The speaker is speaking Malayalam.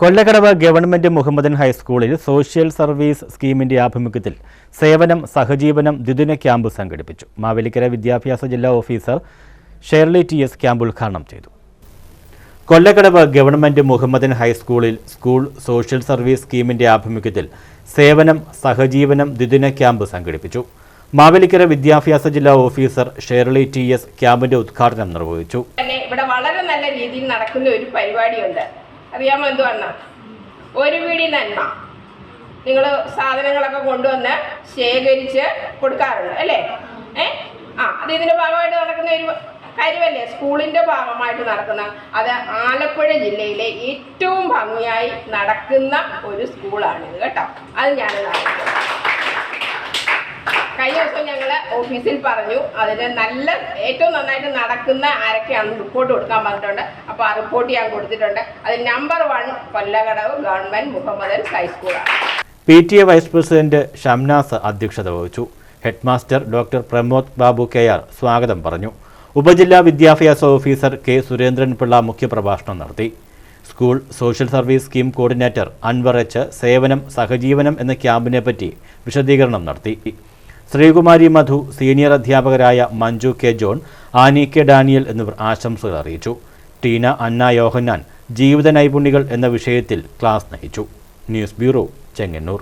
കൊല്ലക്കടവ് ഗവൺമെന്റ് മുഹമ്മദൻ ഹൈസ്കൂളിൽ സോഷ്യൽ സർവീസ് സ്കീമിന്റെ ആഭിമുഖ്യത്തിൽ സേവനം സഹജീവനം ദ്വിദിന ക്യാമ്പ് സംഘടിപ്പിച്ചു. മാവേലിക്കര വിദ്യാഭ്യാസ ജില്ലാ officer Shirley T S camp ഉദ്ഘാടനം ചെയ്തു. കൊല്ലക്കടവ് ഗവൺമെന്റ് മുഹമ്മദൻ ഹൈസ്കൂളിൽ സ്കൂൾ സോഷ്യൽ സർവീസ് സ്കീമിന്റെ ആഭിമുഖ്യത്തിൽ സേവനം സഹജീവനം ദ്വിദിന ക്യാമ്പ് സംഘടിപ്പിച്ചു. മാവേലിക്കര വിദ്യാഭ്യാസ ജില്ലാ ഓഫീസർ ഷേർലി ടി എസ് ക്യാമ്പിന്റെ ഉദ്ഘാടനം നിർവഹിച്ചു. ഇവിടെ വളരെ നല്ല രീതിയിൽ നടക്കുന്ന ഒരു പരിപാടിയുണ്ട്. അറിയാമോ എന്തുവാണ് ഒരു പിടി നന്മ. നിങ്ങൾ സാധനങ്ങളൊക്കെ കൊണ്ടുവന്ന് ശേഖരിച്ച് കൊടുക്കാറുണ്ട് അല്ലേ? ഏ? ആ അത് ഇതിന്റെ ഭാഗമായിട്ട് നടക്കുന്ന ഒരു കാര്യമല്ലേ? സ്കൂളിന്റെ ഭാഗമായിട്ട് നടക്കുന്ന അത് ആലപ്പുഴ ജില്ലയിലെ ഏറ്റവും ഭംഗിയായി നടക്കുന്ന ഒരു സ്കൂളാണിത് കേട്ടോ? അത് ഞാൻ ദിവസം ഞങ്ങൾ ഓഫീസിൽ പറഞ്ഞു അതിന് നല്ല ഏറ്റവും നന്നായിട്ട് നടക്കുന്ന ആരൊക്കെയാണെന്ന് റിപ്പോർട്ട് കൊടുക്കാൻ പറഞ്ഞിട്ടുണ്ട്. അപ്പോൾ ആ റിപ്പോർട്ട് ഞാൻ കൊടുത്തിട്ടുണ്ട്. അത് number one Kollakadavu government Muhammadan ഹൈസ്കൂളാണ് P T A vice president Shamnas അധ്യക്ഷത വഹിച്ചു. Headmaster doctor Pramod Babu K R സ്വാഗതം പറഞ്ഞു. ഉപജില്ലാ വിദ്യാഭ്യാസ ഓഫീസർ കെ സുരേന്ദ്രൻ പിള്ള മുഖ്യപ്രഭാഷണം നടത്തി. School social service scheme coordinator Anwar H സേവനം സഹജീവനം എന്ന ക്യാമ്പിനെ പറ്റി വിശദീകരണം നടത്തി. ശ്രീകുമാരി മധു സീനിയർ അധ്യാപകരായ Manju K John Annie K Daniel എന്നിവർ ആശംസകൾ അറിയിച്ചു. ടീന അന്ന യോഹന്നാൻ ജീവിത നൈപുണികൾ എന്ന വിഷയത്തിൽ ക്ലാസ് നയിച്ചു. News bureau Chengannur.